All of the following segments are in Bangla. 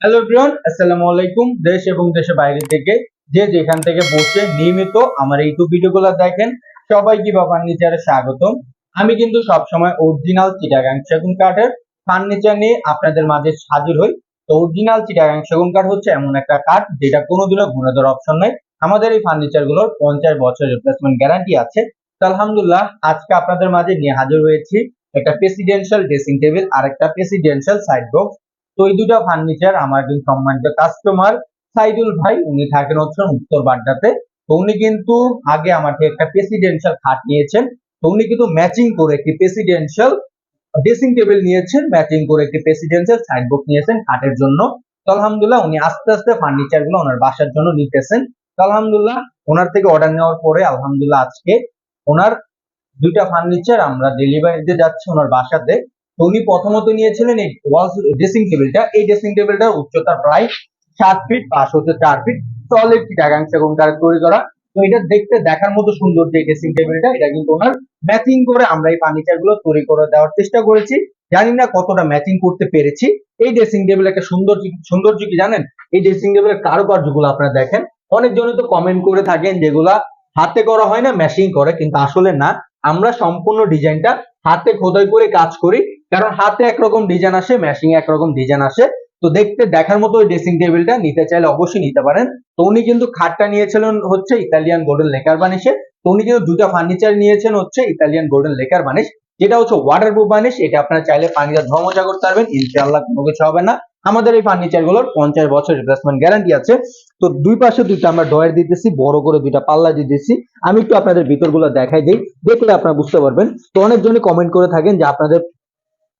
হ্যালো এভরিওয়ান আসসালামু আলাইকুম দেশ এবং দেশের বাইরে থেকে যে যেখান থেকে বসে নিয়মিত আমার ইউটিউব ভিডিওগুলো দেখেন, সবাইকে বা ফার্নিচারে স্বাগতম। আমি কিন্তু সবসময় অরিজিনাল চিটাগাং সেগুন কাঠের ফার্নিচার নিয়ে আপনাদের মাঝে হাজির হই। তো অরিজিনাল চিটাগাং সেগুন কাঠ হচ্ছে এমন একটা কাঠ যেটা কোনোদিনও গুণে দেওয়ার অপশন নাই আমাদের এই ফার্নিচারগুলোর পঞ্চাশ বছর রিপ্লেসমেন্ট গ্যারান্টি আছে। তো আলহামদুলিল্লাহ, আজকে আপনাদের মাঝে নিয়ে হাজির হয়েছি একটা প্রেসিডেন্সিয়াল ড্রেসিং টেবিল আর একটা প্রেসিডেন্সিয়াল সাইড বক্স তো এই দুটা ফার্নিচার আমার একজন সম্মানিত কাস্টমার সাইদুল ভাই, উনি থাকেন হচ্ছে উত্তর বাড্ডাতে। তো উনি কিন্তু আগে আমার থেকে একটা প্রেসিডেন্সিয়াল খাট নিয়েছেন। তো উনি কিন্তু ম্যাচিং করে একটি প্রেসিডেন্সিয়াল ড্রেসিং টেবিল নিয়েছেন ম্যাচিং করে একটি প্রেসিডেন্সিয়াল সাইড বক্স নিয়েছেন খাটের জন্য। তো আলহামদুলিল্লাহ উনি আস্তে আস্তে ফার্নিচারগুলো ওনার বাসার জন্য নিতেছেন। তো আলহামদুলিল্লাহ ওনার থেকে অর্ডার নেওয়ার পরে আলহামদুলিল্লাহ আজকে ওনার দুইটা ফার্নিচার আমরা ডেলিভারি দিতে যাচ্ছি ওনার বাসাতে। তো উনি প্রথমত নিয়েছিলেন এই ওয়াল ড্রেসিং টেবিলটা। এই ড্রেসিং টেবিলটার উচ্চতা প্রায় সাত ফিট পাশ হচ্ছে চার ফিট সলিড চিটাগাং সেগুন কাঠের তৈরি করা। তো এটা দেখতে, দেখার মতো সুন্দর যে ড্রেসিং টেবিলটা, এটা কিন্তু ওনার ম্যাচিং করে আমরা এই ফার্নিচারগুলো তৈরি করে দেওয়ার চেষ্টা করেছি। জানি না কতটা ম্যাচিং করতে পেরেছি। এই ড্রেসিং টেবিল একটা সুন্দর সৌন্দর্য কি জানেন? এই ড্রেসিং টেবিলের কারুকার্যগুলো আপনারা দেখেন। অনেকজনে তো কমেন্ট করে থাকেন যেগুলা হাতে করা হয় না মেশিং করে, কিন্তু আসলে না। আমরা সম্পূর্ণ ডিজাইনটা হাতে খোদাই করে কাজ করি। কারণ হাতে একরকম ডিজাইন আসে মেশিং একরকম ডিজাইন আসে। তো দেখতে, দেখার মতো ওই ড্রেসিং টেবিলটা নিতে চাইলে অবশ্যই নিতে পারেন। তো উনি কিন্তু খাটটা নিয়েছিলেন হচ্ছে ইতালিয়ান গোল্ডেন লেকার বানিশে তো উনি কিন্তু দুটা ফার্নিচার নিয়েছেন হচ্ছে ইতালিয়ান গোল্ডেন লেকার বানিশ যেটা হচ্ছে ওয়াটার প্রুফ বানিশ এটা আপনারা চাইলে পানিতে ধর্মজা করতে পারবেন। ইনশাআল্লাহ কোনো কিছু হবে না। আমাদের এই ফার্নিচারগুলোর পঞ্চাশ বছর রিপ্লেসমেন্ট গ্যারান্টি আছে। তো দুই পাশে দুইটা আমরা ডয়ার দিতেছি, বড় করে দুইটা পাল্লা দিতেছি। আমি একটু আপনাদের ভিতরগুলো দেখাই দিই। দেখলে আপনারা বুঝতে পারবেন। তো অনেকজনই কমেন্ট করে থাকেন যে আপনাদের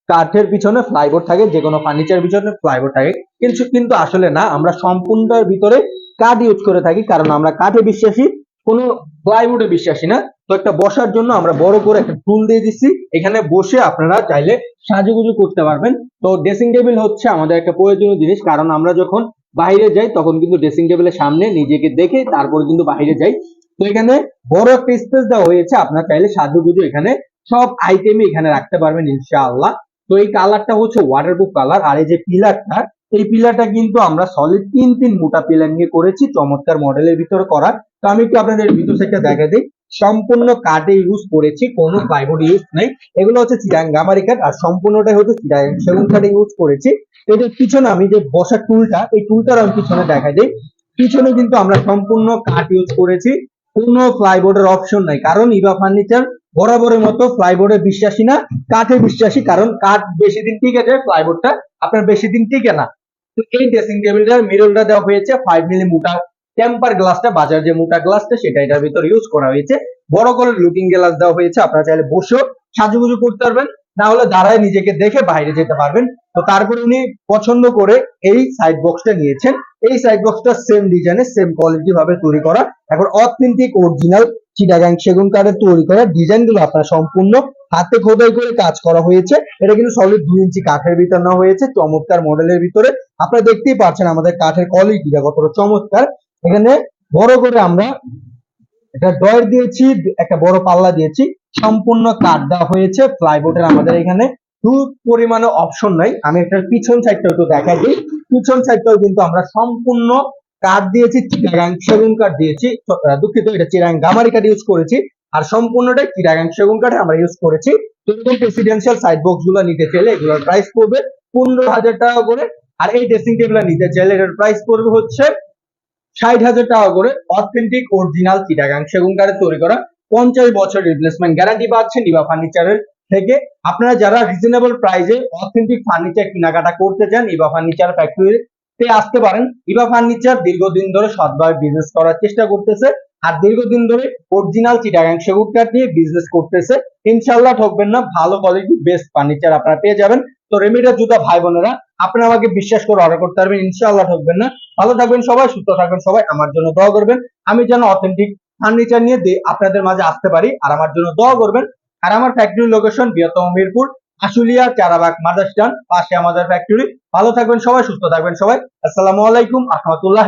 কাঠের পিছনে ফ্লাইবোর্ড থাকে যে কোনো ফার্নিচার পিছনে ফ্লাইবোর্ড থাকে। কিন্তু কিন্তু আসলে না, আমরা সম্পূর্ণটার ভিতরে কাঠ ইউজ করে থাকি, কারণ আমরা কাঠে বিশ্বাসী, কোনো প্লাইউডে বিশ্বাসী না। তো একটা বসার জন্য আমরা বড় করে একটা টুল দিয়ে দিচ্ছি। এখানে বসে আপনারা চাইলে সাজুগুজু করতে পারবেন। তো ড্রেসিং টেবিল হচ্ছে আমাদের একটা প্রয়োজনীয় জিনিস, কারণ আমরা যখন বাইরে যাই, তখন কিন্তু ড্রেসিং টেবিলের সামনে নিজেকে দেখে তারপরে কিন্তু বাইরে যাই। তো এখানে বড় একটা স্পেস দেওয়া হয়েছে, আপনারা চাইলে সাজুগুজু এখানে সব আইটেমই এখানে রাখতে পারবেন, ইনশাআল্লাহ। তো এই কালারটা হচ্ছে ওয়াটারপ্রুফ কালার আর এই যে পিলারটা এই পিলারটা কিন্তু আমরা সলিড তিন তিন মোটা পিলার নিয়ে করেছি, চমৎকার মডেলের ভিতরে করা। তো আমি একটু আপনাদের ভিতর থেকে দেখা দিই। সম্পূর্ণ কাঠে ইউজ করেছি, কোনো প্লাইবোর্ড ইউজ নেই। এগুলো হচ্ছে চিরাং গামারি কাঠ আর সম্পূর্ণটাই হচ্ছে চিরাং সেগুন কাঠে ইউজ করেছি। এটার পিছনে আমি যে বসার টুলটা এই টুলটার আমি পিছনে দেখা দিই। পিছনে কিন্তু আমরা সম্পূর্ণ কাঠ ইউজ করেছি। কোনো প্লাইবোর্ডের অপশন নাই, কারণ ইভা ফার্নিচার বরাবরের মতো প্লাইবোর্ডে বিশ্বাসী না, কাঠে বিশ্বাসী কারণ কাঠ বেশি দিন টিকে যায় প্লাইবোর্ডটা আপনার বেশি দিন টিকে না। তো এই ড্রেসিং টেবিলটার মিররটা দেওয়া হয়েছে ফাইভ মিলি মোটা টেম্পার গ্লাসটা বাজার যে মোটা গ্লাসটা সেটা এটার ভিতর ইউজ করা হয়েছে। বড় করে লুকিং গ্লাস দেওয়া হয়েছে, আপনারা চাইলে বসেও সাজুগুজু করতে পারবেন, না হলে দাঁড়ায় নিজেকে দেখে বাইরে যেতে পারবেন। তো তারপরে উনি পছন্দ করে এই সাইড বক্সটা নিয়েছেন। এই সাইড বক্সটা সেম ডিজাইনে সেম কোয়ালিটি ভাবে তৈরি করা। এখন অথেন্টিক অরিজিনাল চিটাগাং সেগুন কাঠের তৈরি করা ডিজাইনগুলো আপনার সম্পূর্ণ হাতে খোদাই করে কাজ করা হয়েছে। এটা কিন্তু সলিড দুই ইঞ্চি কাঠের ভিতর নেওয়া হয়েছে, চমৎকার মডেলের ভিতরে। আপনারা দেখতেই পাচ্ছেন আমাদের কাঠের কোয়ালিটিটা কতটা চমৎকার। এখানে বড় করে আমরা একটা ডয়ার দিয়েছি, একটা বড় পাল্লা দিয়েছি, সম্পূর্ণ কাঠ দেওয়া হয়েছে। প্লাইবোর্ডের আমাদের এখানে টু পরিমাণে অপশন নাই। আমি একটা পিছন সাইডটা একটু দেখাই দিই। পিছন সাইডটাও কিন্তু আমরা সম্পূর্ণ কাঠ দিয়েছি চিটাগাং সেগুন কাঠ দিয়েছি দুঃখিত, এটা চিরাং গামারি কাঠ ইউজ করেছি, আর সম্পূর্ণটাই চিটাগাং সেগুন কাঠ আমরা ইউজ করেছি। এরকম প্রেসিডেন্সিয়াল সাইড বক্সগুলো নিতে চাইলে এগুলোর প্রাইস পড়বে পনেরো হাজার টাকা করে, আর এই ড্রেসিং টেবিল নিতে চাইলে এটার প্রাইস পড়বে হচ্ছে ষাট হাজার টাকা করে। অথেন্টিক অরিজিনাল চিটাগাং সেগুন কাঠের তৈরি করা পঞ্চাশ বছর রিপ্লেসমেন্ট গ্যারান্টি পাচ্ছেন ইভা ফার্নিচারের থেকে। আপনারা যারা রিজনেবল প্রাইসে অথেন্টিক ফার্নিচার কেনাকাটা করতে চান, নিবা ফার্নিচার ফ্যাক্টরিতে আসতে পারেন। ইভা ফার্নিচার দীর্ঘদিন ধরে সৎভাবে বিজনেস করার চেষ্টা করতেছে আর দীর্ঘদিন ধরে অরিজিনাল চিটাগাং সেগুন কাঠ নিয়ে বিজনেস করতেছে। ইনশাল্লাহ ঠকবেন না, ভালো কোয়ালিটি বেস্ট ফার্নিচার আপনারা পেয়ে যাবেন। তো রেমিটার জুতা ভাই বোনেরা, আপনারা আমাকে বিশ্বাস করে অর্ডার করতে পারবেন ইনশাল্লাহ ঠকবেন না। ভালো থাকবেন সবাই, সুস্থ থাকবেন সবাই, আমার জন্য দোয়া করবেন। আমি যেন অথেন্টিক ফার্নিচার নিয়ে আপনাদের মাঝে আসতে পারি, আর আমার জন্য দোয়া করবেন। আর আমার ফ্যাক্টরি লোকেশন বৃহত্তম মিরপুর। আশুলিয়া, চারাবাগ মাদারস্টান পাশে আমাদের ফ্যাক্টরি ভালো থাকবেন সবাই, সুস্থ থাকবেন সবাই। আসসালামু আলাইকুম, আহমতুল্লাহ